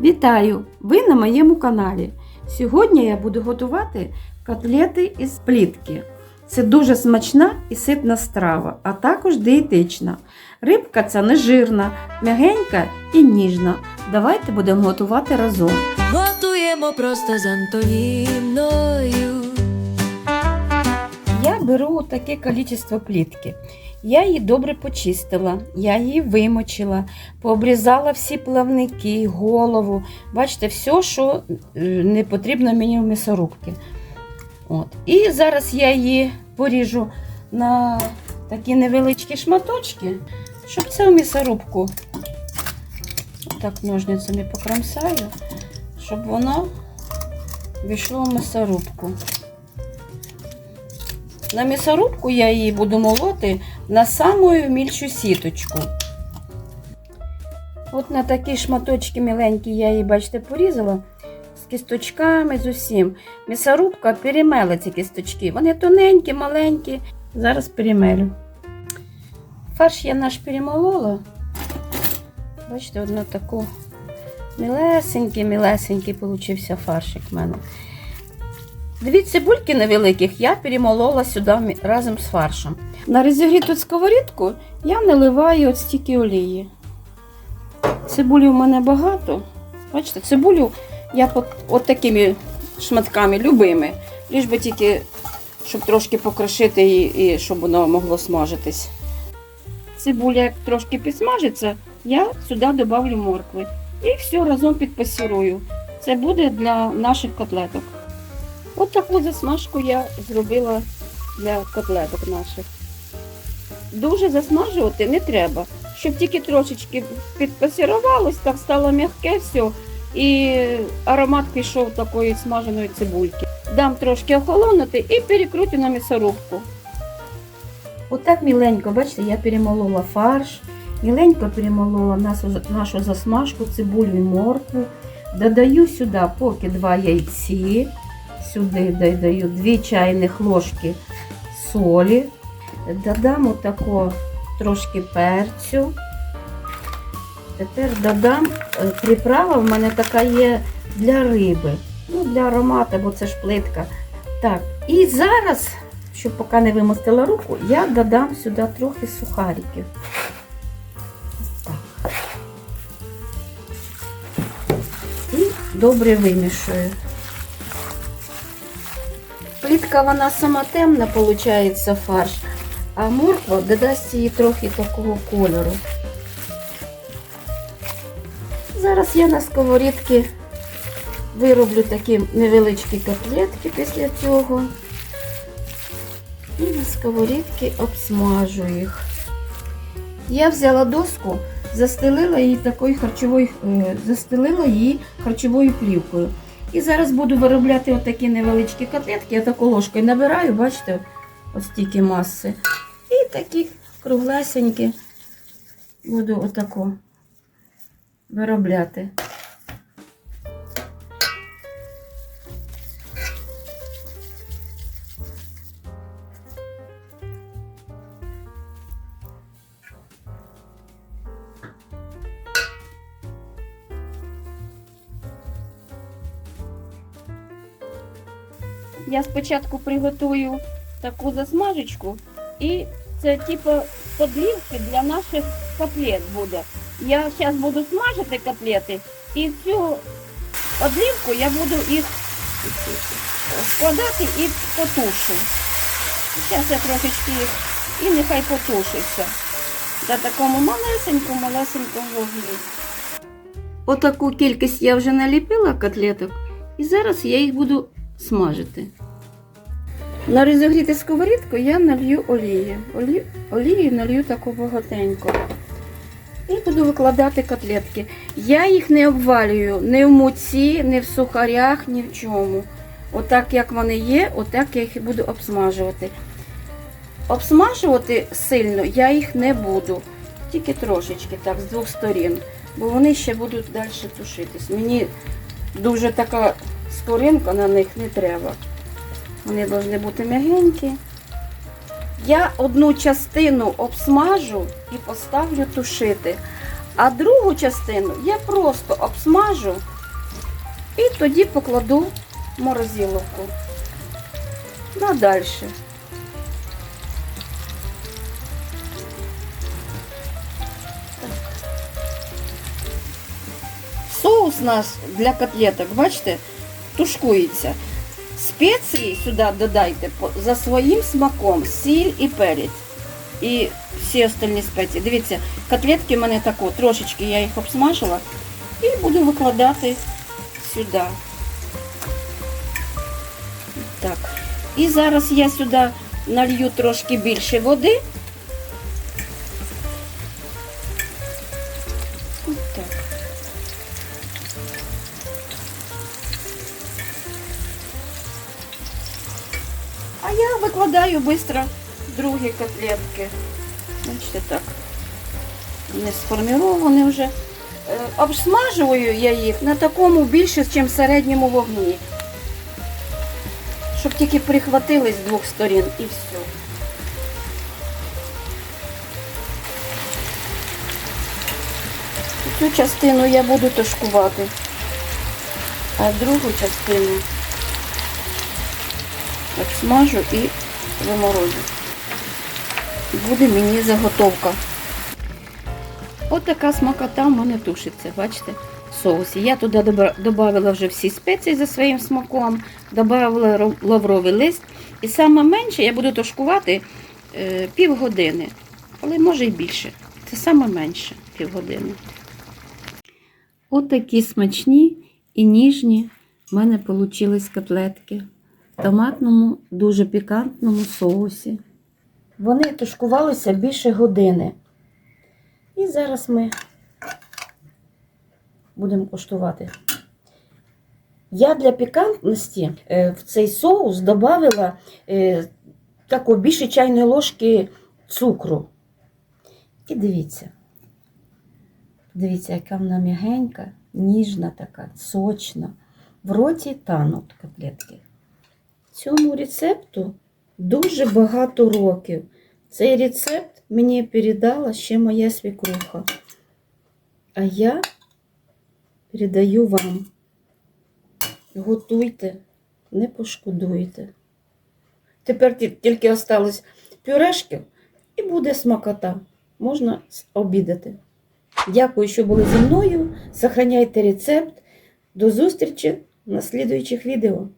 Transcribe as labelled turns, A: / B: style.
A: Вітаю! Ви на моєму каналі. Сьогодні я буду готувати котлети із плітки. Це дуже смачна і ситна страва, а також дієтична. Рибка ця не жирна, м'ягенька і ніжна. Давайте будемо готувати разом.
B: Готуємо просто з Антоніною.
A: Я беру таке кількість плітки. Я її добре почистила, я її вимочила, пообрізала всі плавники, голову. Бачите, все, що е, не потрібно мені в м'ясорубці. От. І зараз я її поріжу на такі невеличкі шматочки, щоб це в м'ясорубку. Так ножницями покромсаю, щоб воно війшло в м'ясорубку. На м'ясорубку я її буду молоти на саму мільшу сіточку. От на такі шматочки міленькі я її, бачите, порізала з кісточками, з усім. М'ясорубка перемела ці кісточки. Вони тоненькі, маленькі. Зараз перемелю. Фарш я наш перемолола. Бачите, одна таку мілесенький, мілесенький получився фаршик в мене. Дві цибульки невеликих я перемолола сюди разом з фаршем. На розігріту сковорідку я наливаю от стільки олії. Цибулі в мене багато. Бачите, цибулю я от, такими шматками любими. Ліж би тільки, щоб трошки покрошити її і щоб воно могло смажитись. Цибуля як трошки підсмажиться, я сюди додавлю моркви. І все разом підпасірую. Це буде для наших котлеток. От таку засмажку я зробила для котлеток наших. Дуже засмажувати не треба, щоб тільки трошечки підпасірувалось, так стало м'яке все. І аромат пішов такої смаженої цибульки. Дам трошки охолонути і перекрутю на м'ясорубку. Отак міленько, бачите, я перемолола фарш, міленько перемолола нашу, нашу засмажку, цибулю і моркву. Додаю сюди поки два яйці. Сюди додаю 2 чайних ложки солі. Додам отако трошки перцю. Тепер додам е, приправа, в мене така є для риби. Ну, для аромату, бо це ж плитка. Так, і зараз, щоб поки не вимостила руку, я додам сюди трохи сухариків. Так. І добре вимішую. Плітка вона сама темна, виходить, фарш, а морква додасть їй трохи такого кольору. Зараз я на сковорідці вироблю такі невеличкі котлетки після цього. І на сковорідці обсмажу їх. Я взяла доску, застелила її такою харчовою, е, застелила її харчовою плівкою. І зараз буду виробляти отакі невеличкі котлетки. Я таку ложкою набираю, бачите, ось стільки маси. І такі круглесенькі буду отако виробляти. Я спочатку приготую таку засмажечку, і це типу подлівки для наших котлет буде. Я зараз буду смажити котлети, і цю подлівку я буду їх складати і потушу. Зараз я трошечки їх і нехай потушиться. На такому малесенькому, малесенькому вогні. Отаку кількість я вже наліпила котлеток, і зараз я їх буду смажити. На розігріти сковорідку я налью олії. Олі... Олію налью таку багатенько. І буду викладати котлетки. Я їх не обвалюю ні в муці, ні в сухарях, ні в чому. Отак, як вони є, отак я їх і буду обсмажувати. Обсмажувати сильно я їх не буду. Тільки трошечки так, з двох сторін. Бо вони ще будуть далі тушитись. Мені дуже така скоринка на них не треба. Вони повинні бути м'ягенькі. Я одну частину обсмажу і поставлю тушити. А другу частину я просто обсмажу. і тоді покладу морозиловку. На далі. Соус наш для котлеток, бачите, тушкується. Спеції сюди додайте за своїм смаком, сіль і перець. І всі остальні спеції. Дивіться, котлетки в мене тако, трошечки я їх обсмажила і буду викладати сюди. Так. І зараз я сюди налью трошки більше води. Я викладаю швидко другі котлетки. Бачите, так. Вони сформовані вже. Е, Обсмажую я їх на такому більше, ніж середньому вогні. Щоб тільки прихватили з двох сторін і все. Цю частину я буду тушкувати, а другу частину обсмажу і виморозю. Буде мені заготовка. От така смакота в мене тушиться, бачите, в соусі. Я туди додавала вже всі спеції за своїм смаком, додавала лавровий лист. І саме менше я буду тушкувати е, півгодини, але може й більше. Це саме менше півгодини. От такі смачні і ніжні в мене вийшли котлетки в томатному, дуже пікантному соусі. Вони тушкувалися більше години. І зараз ми будемо коштувати. Я для пікантності е, в цей соус додала е, таку більше чайної ложки цукру. І дивіться. Дивіться, яка вона м'ягенька, ніжна така, сочна. В роті тануть котлетки. Цьому рецепту дуже багато років. Цей рецепт мені передала ще моя свекруха. А я передаю вам. Готуйте, не пошкодуйте. Тепер тільки осталось пюрешки і буде смакота. Можна обідати. Дякую, що були зі мною. Сохраняйте рецепт. До зустрічі на слідуючих відео.